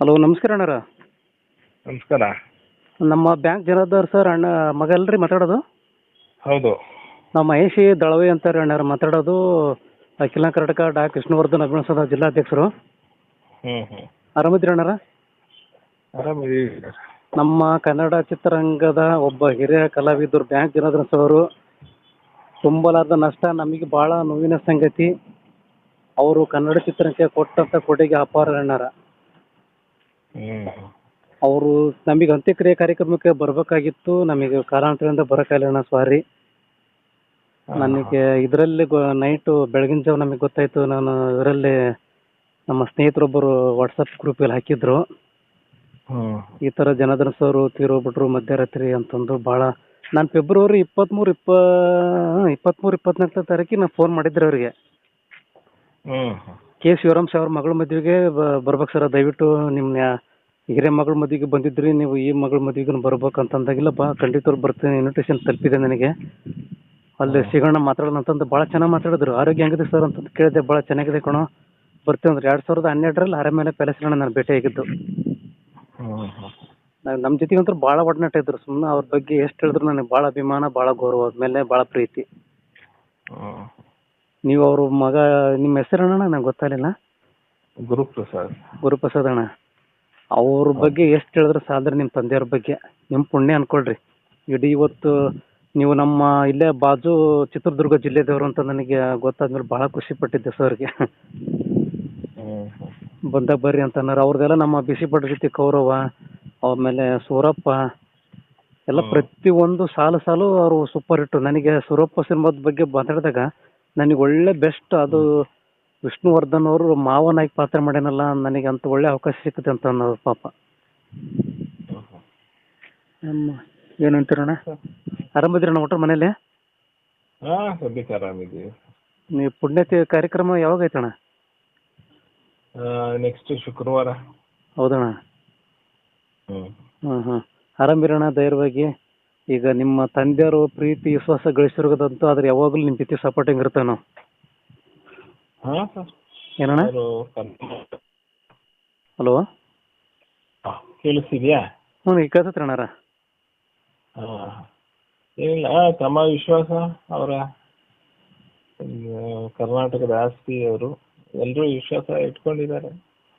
Hello ನಮಸ್ಕಾರ ಅಣ್ಣಾರ. ನಮಸ್ಕಾರ. ನಮ್ಮ ಬ್ಯಾಂಕ್ ಜನಾರ್ದರ್ ಸರ್ ಅಣ್ಣ ಮಗ ಅಲ್ರಿ ಮಾತಾಡೋದು? ಹೌದು. ನಾವು ಮಹೇಶಿ ದಳವೆ ಅಂತಾರೆ ಅಣ್ಣಾರ ಮಾತಾಡೋದು ಅಖಿಲ ಕರ್ನಾಟಕ ಡಾ ಕೃಷ್ಣವರ್ಧನ್ ಅಭಿನಂದ ಜಿಲ್ಲಾಧ್ಯಕ್ಷರು. ಹ್ಞೂ ಹ್ಞೂ ಆರಾಮಿದ್ರಿ ಅಣ್ಣಾರ? ಆರಾಮಿದ್ದೀವಿ ನಮ್ಮ ಕನ್ನಡ ಚಿತ್ರರಂಗದ ಒಬ್ಬ ಹಿರಿಯ ಕಲಾವಿದರು ಬ್ಯಾಂಕ್ ಜನಾರ್ದನ್ ಸರ್ ಅವರು. ತುಂಬಲಾರದ ನಷ್ಟ ನಮಗೆ ಭಾಳ ನೋವಿನ ಸಂಗತಿ. ಅವರು ಕನ್ನಡ ಚಿತ್ರಕ್ಕೆ ಕೊಟ್ಟಂತ ಕೊಡುಗೆ ಅಪಾರ ಅಣ್ಣಾರ. ಅವರು ನಮಗೆ ಅಂತ್ಯಕ್ರಿಯೆ ಕಾರ್ಯಕ್ರಮಕ್ಕೆ ಬರಬೇಕಾಗಿತ್ತು. ನಮಗೆ ಕಾರಣಾಂತರದಿಂದ ಬರೋಕ್ಕಾಗಲ್ಲ ಅಣ್ಣ ಸಾರಿ ನನಗೆ ಇದರಲ್ಲಿ ನೈಟು ಬೆಳಗಿನ ಜಾವ ನಮಗೆ ಗೊತ್ತಾಯ್ತು. ನಾನು ಇದರಲ್ಲಿ ನಮ್ಮ ಸ್ನೇಹಿತರೊಬ್ಬರು ವಾಟ್ಸಪ್ ಗ್ರೂಪಲ್ಲಿ ಹಾಕಿದ್ರು. ಈ ಥರ ಜನಾರ್ದನ್ ಸರ್ ತೀರೋಗ್ಬಿಟ್ರು ಮಧ್ಯರಾತ್ರಿ ಅಂತಂದು ಭಾಳ ನಾನು ಫೆಬ್ರವರಿ ಇಪ್ಪತ್ತ್ಮೂರು ಇಪ್ಪ ಇಪ್ಪತ್ತ್ಮೂರು ಇಪ್ಪತ್ನಾಲ್ಕನೇ ತಾರೀಕಿಗೆ ನಾನು ಫೋನ್ ಮಾಡಿದ್ದೆ ಅವರಿಗೆ. ಹ್ಞೂ ಕೆ ಶಿವರಾಮ್ ಅವ್ರ ಮಗಳ ಮದುವೆಗೆ ಬರ್ಬೇಕು ಸರ್. ದಯವಿಟ್ಟು ನಿಮ್ಮ ಹಿರಿಯ ಮಗಳ ಮದುವೆಗೆ ಬಂದಿದ್ರಿ ನೀವು ಈ ಮಗಳ ಮದುವೆಗೂ ಬರ್ಬೇಕು ಅಂತಂದಾಗಿಲ್ಲ ಬಾ ಖಂಡಿತ ಬರ್ತೀನಿ. ಇನ್ವಿಟೇಷನ್ ತಲುಪಿದೆ ನನಗೆ. ಅಲ್ಲಿ ಸಿಗೋಣ ಮಾತಾಡೋಣ ಅಂತಂದು ಭಾಳ ಚೆನ್ನಾಗಿ ಮಾತಾಡಿದ್ರು. ಆರೋಗ್ಯ ಹೆಂಗಿದೆ ಸರ್ ಅಂತ ಕೇಳಿದೆ ಭಾಳ ಚೆನ್ನಾಗಿದೆ ಕಣೋ. ಬರ್ತೀವಿ ಅಂದ್ರೆ ಎರಡು ಸಾವಿರದ ಹನ್ನೆರಡರಲ್ಲಿ ಅರಮೇಲೆ ಪ್ಯಾಲೇಸ್ ನಾನು ಭೇಟಿಯಾಗಿದ್ದು ನಮ್ಮ ಜೊತೆಗೆ ಅಂತೂ ಭಾಳ ಒಡನಾಟ ಇದ್ರು. ಸುಮ್ಮನೆ ಅವ್ರ ಬಗ್ಗೆ ಎಷ್ಟು ಹೇಳಿದ್ರು ನನಗೆ ಭಾಳ ಅಭಿಮಾನ ಭಾಳ ಗೌರವ ಆದ್ಮೇಲೆ ಮೇಲೆ ಭಾಳ ಪ್ರೀತಿ. ನೀವು ಅವ್ರ ಮಗ ನಿಮ್ಮ ಹೆಸರಣ್ಣ ನಂಗೆ ಗೊತ್ತಾಗಲಿಲ್ಲ. ಗುರುಪ್ರಸಾದ್. ಗುರುಪ್ರಸಾದ್ ಅಣ್ಣ. ಅವ್ರ ಬಗ್ಗೆ ಎಷ್ಟು ಹೇಳಿದ್ರೆ ಸಾಲದ್ರಿ ನಿಮ್ಮ ತಂದೆಯವ್ರ ಬಗ್ಗೆ. ನಿಮ್ಮ ಪುಣ್ಯ ಅನ್ಕೊಳ್ರಿ. ಇಡೀ ಇವತ್ತು ನೀವು ನಮ್ಮ ಇಲ್ಲೇ ಬಾಜು ಚಿತ್ರದುರ್ಗ ಜಿಲ್ಲೆದವರು ಅಂತ ನನಗೆ ಗೊತ್ತಾದ್ಮೇಲೆ ಬಹಳ ಖುಷಿ ಪಟ್ಟಿದ್ದೆ ಸರ್ಗೆ ಬಂದ ಬಂದಾಗ ಬರ್ರಿ ಅಂತ ಅನ್ನಾರ. ಅವ್ರದ್ದೆಲ್ಲ ನಮ್ಮ ಬಿಸಿ ಪಟ್ಟ ಜೊತೆ ಕೌರವ ಆಮೇಲೆ ಸೂರಪ್ಪ ಎಲ್ಲ ಪ್ರತಿ ಒಂದು ಸಾಲು ಸಾಲು ಅವರು ಸೂಪರ್ ಇಟ್ಟು ನನಗೆ ಸೂರಪ್ಪ ಸಿನಿಮಾದ ಬಗ್ಗೆ ಮಾತಾಡಿದಾಗ ನನಗೆ ಒಳ್ಳೆ ಬೆಸ್ಟ್ ಅದು ವಿಷ್ಣುವರ್ಧನ್ ಅವರು ಮಾವನಾಗಿ ಪಾತ್ರ ಮಾಡ್ಯಾನಲ್ಲ ನನಗೆ ಅಂತ ಒಳ್ಳೆ ಅವಕಾಶ ಸಿಕ್ಕುತ್ತೆ ಅಂತ ಅನ್ನೋದು ಪಾಪ. ಏನಂತೀರಣ್ಣ ಆರಾಮಿದ್ದೀರಣ್ಣ ಒಟ್ಟು ಮನೇಲಿ ಹಾಂ ಸದ್ಯಕ್ಕೆ ಆರಾಮಿದ್ದೀವಿ. ನೀವು ಪುಣ್ಯತಿ ಕಾರ್ಯಕ್ರಮ ಯಾವಾಗ ಐತಣ್ಣ ನೆಕ್ಸ್ಟ್ ಶುಕ್ರವಾರ. ಹೌದಣ್ಣ. ಹ್ಮ್. ಹ್ಮ್ ಆರಂಭಿರೋಣ ಧೈರ್ಯವಾಗಿ ಈಗ ನಿಮ್ಮ ತಂದೆಯವರು ಪ್ರೀತಿ ವಿಶ್ವಾಸ ಗಳಿಸಿರೋದಂತೂ ಆದ್ರೆ ಯಾವಾಗಲೂ ನಿಮ್ಮ ಜೊತೆ ಸಪೋರ್ಟಿಂಗ್ ಇರ್ತೇವೆ ನಾವು ಹಾಂ ಸರ್. ಏನಣ್ಣ? ಅವರು ಹಲೋ ಕೇಳಿಸ್ತಿದ್ಯಾ? ಹ್ಞೂ ಈಗ ಕೇಳ್ತೈತ್ರಿ ಅಣ್ಣಾರ ಹಾಂ ಏನಿಲ್ಲ ತಮ್ಮ ವಿಶ್ವಾಸ ಅವರ ಕರ್ನಾಟಕದ ಆಸ್ತಿ ಅವರು ಎಲ್ಲರೂ ವಿಶ್ವಾಸ ಇಟ್ಕೊಂಡಿದ್ದಾರೆ.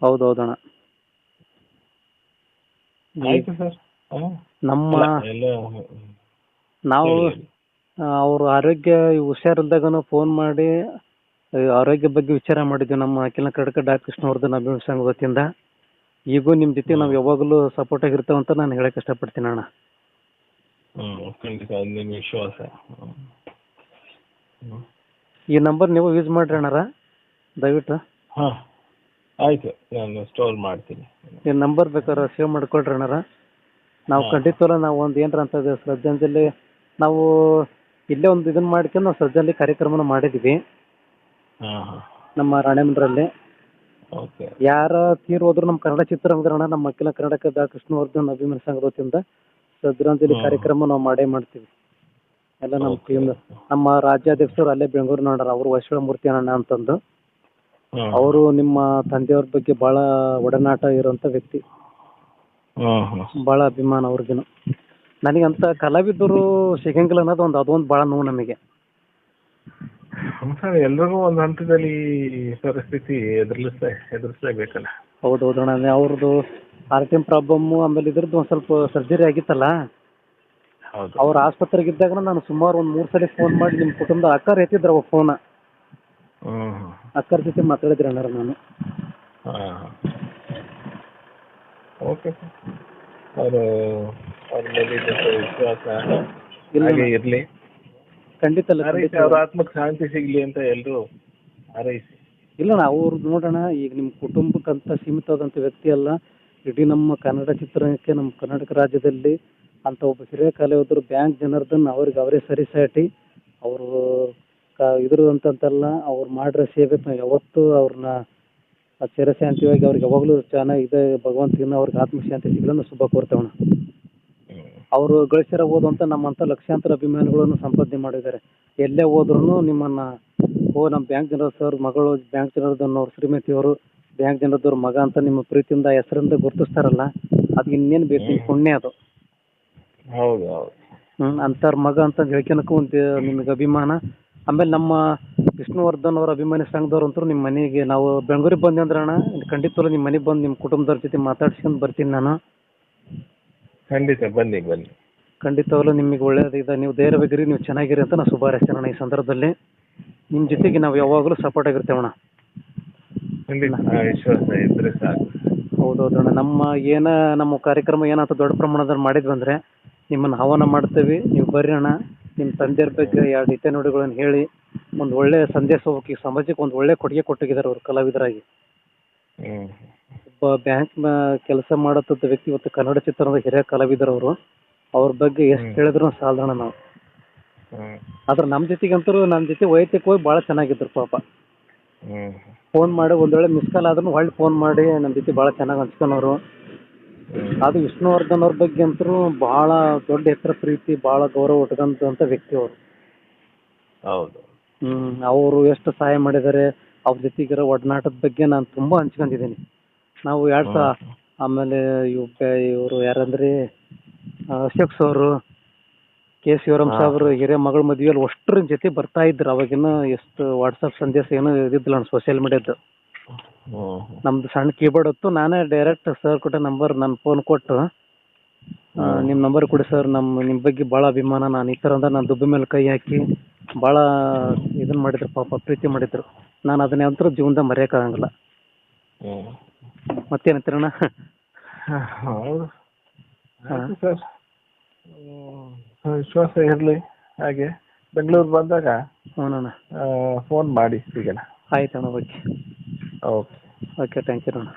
ಹೌದೌದಣ್ಣ. ಆಯ್ತು ಸರ್. ನಮ್ಮ ನಾವು. ಅವ್ರ ಆರೋಗ್ಯ ಹುಷಾರಿಲ್ದಾಗನು ಫೋನ್ ಮಾಡಿ ಆರೋಗ್ಯ ಬಗ್ಗೆ ವಿಚಾರ ಮಾಡಿದ್ವಿ ನಮ್ಮ ಅಖಿಲ ಕರ್ನಾಟಕ ಡಾಕ್ಟರ್ ಕೃಷ್ಣವರ್ಧನ್ ಅಭಿಮಾನಿ ಸಂಘ ವತಿಯಿಂದ. ಈಗೂ ನಿಮ್ಮ ಜೊತೆ ನಾವು ಯಾವಾಗಲೂ ಸಪೋರ್ಟ್ ಆಗಿರ್ತೇವೆ ಅಂತ ನಾನು ಹೇಳಕ್ ಇಷ್ಟಪಡ್ತೀನಿ ಅಣ್ಣ. ಹ್ಮ್ ಖಂಡಿತ ಅದು ನಿಮ್ಮ ವಿಶ್ವಾಸ. ಈ ನಂಬರ್ ನೀವು ಯೂಸ್ ಮಾಡ್ರಿ ಅಣ್ಣಾರ ದಯವಿಟ್ಟು. ಹಾ ಆಯ್ತು ನಾನು ಸ್ಟೋರ್ ಮಾಡ್ತೀನಿ. ಈ ನಂಬರ್ ಬೇಕಾದ್ರೆ ಸೇವ್ ಮಾಡ್ಕೊಳ್ರಿ ಅಣ್ಣಾರ. ನಾವು. ಖಂಡಿತವಲ್ಲ ನಾವು ಒಂದು ಏನರ ಅಂತದ್ದು ಶ್ರದ್ಧಾಂಜಲಿ ನಾವು ಇಲ್ಲೇ ಒಂದು ಇದನ್ನ ಮಾಡ್ಕೊಂಡು ನಾವು ಶ್ರದ್ಧಾಂಜಲಿ ಕಾರ್ಯಕ್ರಮನ ಮಾಡಿದ್ವಿ. ಹಾ ನಮ್ಮ ರಾಣೇಮಂದ್ರಲ್ಲಿ. ಓಕೆ. ಯಾರ ತೀರ್ ಹೋದ್ರು ನಮ್ಮ ಕನ್ನಡ ಚಿತ್ರರಂಗದಣ್ಣ ನಮ್ಮ ಅಖಿಲ ಕರ್ನಾಟಕದ ಕೃಷ್ಣವರ್ಧನ್ ಅಭಿಮಾನ ಸಂಘದ ವತಿಯಿಂದ ಶ್ರದ್ಧಾಂಜಲಿ ಹ್ಮ್. ಕಾರ್ಯಕ್ರಮ ನಾವು ಮಾಡೇ ಮಾಡ್ತೀವಿ. ಎಲ್ಲ ನಮ್ಮ Okay. ಟೀಮ್ ನಮ್ಮ ರಾಜ್ಯಾಧ್ಯಕ್ಷರು ಅಲ್ಲೇ ಬೆಂಗಳೂರು ನೋಡ್ರ ಅವರು ವಶಿಳ ಮೂರ್ತಿ ಅಣ್ಣ ಅಂತಂದು ಅವರು ನಿಮ್ಮ ತಂದೆಯವ್ರ ಬಗ್ಗೆ ಬಹಳ ಒಡನಾಟ ಇರುವಂತ ವ್ಯಕ್ತಿ. ಭಾಳ ಅಭಿಮಾನ ನನಗೆ ನನಗಂತ ಕಲಾವಿದರು ಸಿಗಂಗಿಲ್ಲ ಅನ್ನೋದು ಒಂದು ಅದೊಂದು ಬಹಳ ನೋವು ನಮಗೆ. ಎಲ್ಲರೂ ಸರ್ ಎಲ್ರಿಗೂ ಒಂದು ಹಂತದಲ್ಲಿ ಪರಿಸ್ಥಿತಿ ಎದುರಿಸ್ಲೇ ಎದುರಿಸ್ಲೇಬೇಕಲ್ಲ. ಹೌದು ಹೌದಣ್ಣ ಅದೇ ಅವ್ರದ್ದು ಆರ್ಟಿನ್ ಪ್ರಾಬ್ಲಮ್ಮು ಆಮೇಲೆ ಇದ್ರದ್ದು ಒಂದು ಸ್ವಲ್ಪ ಸರ್ಜರಿ ಆಗಿತ್ತಲ್ಲ? ಅವ್ರ ಆಸ್ಪತ್ರೆಗೆ ಇದ್ದಾಗ ನಾನು ಸುಮಾರು ಒಂದು ಮೂರು ಸಲ ಫೋನ್ ಮಾಡಿ ನಿಮ್ಮ ಕುಟುಂಬದ ಅಕ್ಕರ್ ಎತ್ತಿದ್ರು ಫೋನ್. ಅಕ್ಕರ ಜೊತೆ ಮಾತಾಡಿದ್ರಿ ಅಣ್ಣಾರ ನಾನು. ಓಕೆ ಸರ್ ಅವರು ಅವ್ರ ಮೇಲೆ ವಿಶ್ವಾಸ ಇಲ್ಲ ಹಾಗೆ ಇರ್ಲಿ. ಖಂಡಿತ ಅಲ್ಲ ಹಾರೈಸಿ ಖಂಡಿತ ಅವ್ರ ಆತ್ಮಕ್ಕೆ ಶಾಂತಿ ಸಿಗ್ಲಿ ಅಂತ ಎಲ್ಲರೂ ಹಾರೈಸಿ. ಇಲ್ಲ ನಾ ಅವ್ರದ್ದು ನೋಡೋಣ. ಈಗ ನಿಮ್ಮ ಕುಟುಂಬಕ್ಕಂತ ಸೀಮಿತವಾದಂತ ವ್ಯಕ್ತಿ ಅಲ್ಲ. ಇಡೀ ನಮ್ಮ ಕನ್ನಡ ಚಿತ್ರರಂಗಕ್ಕೆ ನಮ್ಮ ಕರ್ನಾಟಕ ರಾಜ್ಯದಲ್ಲಿ ಅಂತ ಒಬ್ಬ ಹಿರಿಯ ಕಲಾವಿದರು ಬ್ಯಾಂಕ್ ಜನರದನ್ನ ಅವ್ರಿಗೆ ಅವರೇ ಸರಿಸಾಟಿ ಅವರು ಕ ಇದ್ರದಂತಲ್ಲ ಅವ್ರು ಮಾಡಿರೋ ಸೇವೆ ಯಾವತ್ತೂ ಅವ್ರನ್ನ ಚಿರಶಾಂತಿಯಾಗಿ ಅವ್ರಿಗೆ ಯಾವಾಗಲೂ ಚೆನ್ನಾಗಿ ಇದೆ ಭಗವಂತ ಇನ್ನೂ ಅವ್ರಿಗೆ ಆತ್ಮಶಾಂತಿ ಸಿಗಲನ್ನು ಶುಭ ಕೋರ್ತೇವಣ ಅವರು ಹೋದಂತ ಓದುವಂತ ನಮ್ಮಂತ ಲಕ್ಷಾಂತರ ಅಭಿಮಾನಿಗಳನ್ನು ಸಂಪಾದನೆ ಮಾಡಿದ್ದಾರೆ. ಎಲ್ಲೇ ಹೋದ್ರು ನಿಮ್ಮನ್ನ ಓ ನಮ್ಮ ಬ್ಯಾಂಕ್ ಜನರ ಸರ್ ಮಗಳು ಬ್ಯಾಂಕ್ ಜನರದ್ದು ಅವ್ರು ಶ್ರೀಮತಿ ಅವರು ಬ್ಯಾಂಕ್ ಜನರದವ್ರ ಮಗ ಅಂತ ನಿಮ್ಮ ಪ್ರೀತಿಯಿಂದ ಹೆಸರಿಂದ ಗುರುತಿಸ್ತಾರಲ್ಲ ಅದು ಇನ್ನೇನ್ ಬೇಕು ನಿಮ್ಮ ಪುಣ್ಯ ಅದು. ಹೌದು ಹೌದು. ಹ್ಮ್ ಅಂಥವ್ರ ಮಗ ಅಂತ ಹೇಳ್ಕೊಳಕ್ಕೂ ಒಂದು ನಿಮಗೆ ಅಭಿಮಾನ. ಆಮೇಲೆ ನಮ್ಮ ವಿಷ್ಣುವರ್ಧನ್ ಅವರ ಅಭಿಮಾನಿ ಸಂಘದವ್ರು ಅಂತೂ ನಿಮ್ಮ ಮನೆಗೆ. ನಾವು ಬೆಂಗಳೂರಿಗೆ ಬಂದೆ ಅಂದ್ರೆ ಅಣ್ಣ ಖಂಡಿತವಾಗ್ಲೂ ನಿಮ್ಮ ಮನೆಗೆ ಬಂದು ನಿಮ್ಮ ಕುಟುಂಬದವ್ರ ಜೊತೆ ಮಾತಾಡ್ಸ್ಕೊಂಡು ಬರ್ತೀನಿ ನಾನು. ಖಂಡಿತ ಬನ್ನಿ ಬನ್ನಿ. ಖಂಡಿತವಾಗ್ಲೂ ನಿಮಗೆ ಒಳ್ಳೇದಿದೆ ನೀವು ಧೈರ್ಯವಾಗಿರಿ ನೀವು ಚೆನ್ನಾಗಿರಿ ಅಂತ ನಾನು ಶುಭಾರೈಸ್ತೇನೆ ಅಣ್ಣ ಈ ಸಂದರ್ಭದಲ್ಲಿ. ನಿಮ್ಮ ಜೊತೆಗೆ ನಾವು ಯಾವಾಗಲೂ ಸಪೋರ್ಟ್ ಆಗಿರ್ತೇವೆ ಅಣ್ಣ. ಖಂಡಿತ. ಆ ವಿಶ್ವಾಸ ಇದ್ರೆ ಸಾಕು. ಹೌದೌದು ಅಣ್ಣ. ನಮ್ಮ ಏನ ನಮ್ಮ ಕಾರ್ಯಕ್ರಮ ಏನಂತ ದೊಡ್ಡ ಪ್ರಮಾಣದಲ್ಲಿ ಮಾಡಿದ್ವಿ ಅಂದ್ರೆ ನಿಮ್ಮನ್ನ ಆಹ್ವಾನ ಮಾಡ್ತೇವೆ. ನೀವು ಬರ್ರಿ ಅಣ್ಣ. ನಿಮ್ಮ ತಂದೆಯವ್ರ ಬಗ್ಗೆ ಎರಡು ನೋಡಿಗಳನ್ನು ಹೇಳಿ ಒಂದು ಒಳ್ಳೆ ಸಂದೇಶ ಹೋಗಿ ಸಮಾಜಕ್ಕೆ ಒಂದು ಒಳ್ಳೆ ಕೊಡುಗೆ ಕೊಟ್ಟಿದ್ದಾರೆ ಅವರು ಕಲಾವಿದರಾಗಿ. ಒಬ್ಬ ಒಬ್ಬ ಬ್ಯಾಂಕ್ ಕೆಲಸ ಮಾಡುತ್ತಿದ್ದ ವ್ಯಕ್ತಿ ಇವತ್ತು ಕನ್ನಡ ಚಿತ್ರದ ಹಿರಿಯ ಕಲಾವಿದರು ಅವರು. ಅವ್ರ ಬಗ್ಗೆ ಎಷ್ಟು ಹೇಳಿದ್ರು ಸಾಧಾರಣ ನಾವು. ಆದ್ರೆ ನಮ್ಮ ಜೊತೆಗಂತೂ ನಮ್ಮ ಜೊತೆ ವೈಯಕ್ತಿಕವಾಗಿ ಬಹಳ ಚೆನ್ನಾಗಿದ್ರು ಪಾಪ. ಫೋನ್ ಮಾಡಿ ಒಂದ್ ವೇಳೆ ಮಿಸ್ ಕಾಲ್ ಆದ್ರೂ ಹೊಳ್ಳಿ ಫೋನ್ ಮಾಡಿ ನಮ್ಮ ಜೊತೆ ಬಹಳ ಚೆನ್ನಾಗಿ ಹಂಚ್ಕೊಳೋರು ಅದು ವಿಷ್ಣುವರ್ಧನ್ ಅವ್ರ ಬಗ್ಗೆ ಅಂತೂ ಬಹಳ ದೊಡ್ಡ ಎತ್ತರ ಪ್ರೀತಿ ಬಹಳ ಗೌರವ ಉಟ್ಕೊಂಡಂಥ ವ್ಯಕ್ತಿ ಅವರು. ಹೌದು. ಹ್ಮ್ ಅವರು ಎಷ್ಟು ಸಹಾಯ ಮಾಡಿದ್ದಾರೆ ಅವ್ರ ಜೊತೆಗಿರೋ ಒಡನಾಟದ ಬಗ್ಗೆ ನಾನು ತುಂಬಾ ಹಂಚ್ಕೊಂಡಿದ್ದೀನಿ. ನಾವು ಎರಡ್ ಸಹ ಆಮೇಲೆ ಇವ್ ಇವರು ಯಾರಂದ್ರೆ? ಅಶೋಕ್ ಅವರು ಕೆ ಶಿವರಾಮ್ ಸಾಬ್ರು ಹಿರಿಯ ಮಗಳ ಮದುವೆಯಲ್ಲಿ ಅಷ್ಟರ ಜೊತೆ ಬರ್ತಾ ಇದ್ರು ಅವಾಗಿನ ಎಷ್ಟು ವಾಟ್ಸಪ್ ಸಂದೇಶ ಏನೂ ನಾನು ಸೋಷಿಯಲ್ ಮೀಡಿಯಾದ್ದು ನಮ್ದು ಸಣ್ಣ ಕೀಬೋರ್ಡ್ ಹೊತ್ತು ನಾನೇ ಡೈರೆಕ್ಟ್ ಸರ್ ಕೊಟ್ಟ ನಂಬರ್ ನನ್ನ ಫೋನ್ ಕೊಟ್ಟು ನಿಮ್ಮ ನಂಬರ್ ಕೊಡಿ ಸರ್ ನಮ್ಮ ನಿಮ್ಮ ಬಗ್ಗೆ ಭಾಳ ಅಭಿಮಾನ. ನಾನು ಈ ಥರ ಅಂದ್ರೆ ನಾನು ದುಬ್ಬಿ ಮೇಲೆ ಕೈ ಹಾಕಿ ಭಾಳ ಇದನ್ನ ಮಾಡಿದ್ರು ಪಾಪ ಪ್ರೀತಿ ಮಾಡಿದ್ರು. ನಾನು ಅದನ್ನ ಅಂತೂ ಜೀವನದಾಗ ಮರೆಯೋಕ್ಕಾಗಂಗಿಲ್ಲ ಮತ್ತೇನಂತೀರಣ್ಣ ಹೌದು. ಆಯ್ತು ಸರ್. ವಿಶ್ವಾಸ ಇರಲಿ. ಹಾಗೆ ಬೆಂಗಳೂರು ಬಂದಾಗ ಹ್ಞೂ ಫೋನ್ ಮಾಡಿ ಸಿಗೋಣ. ಆಯ್ತು ಅಣ್ಣ okay okay okay thank you ಅಣ್ಣ.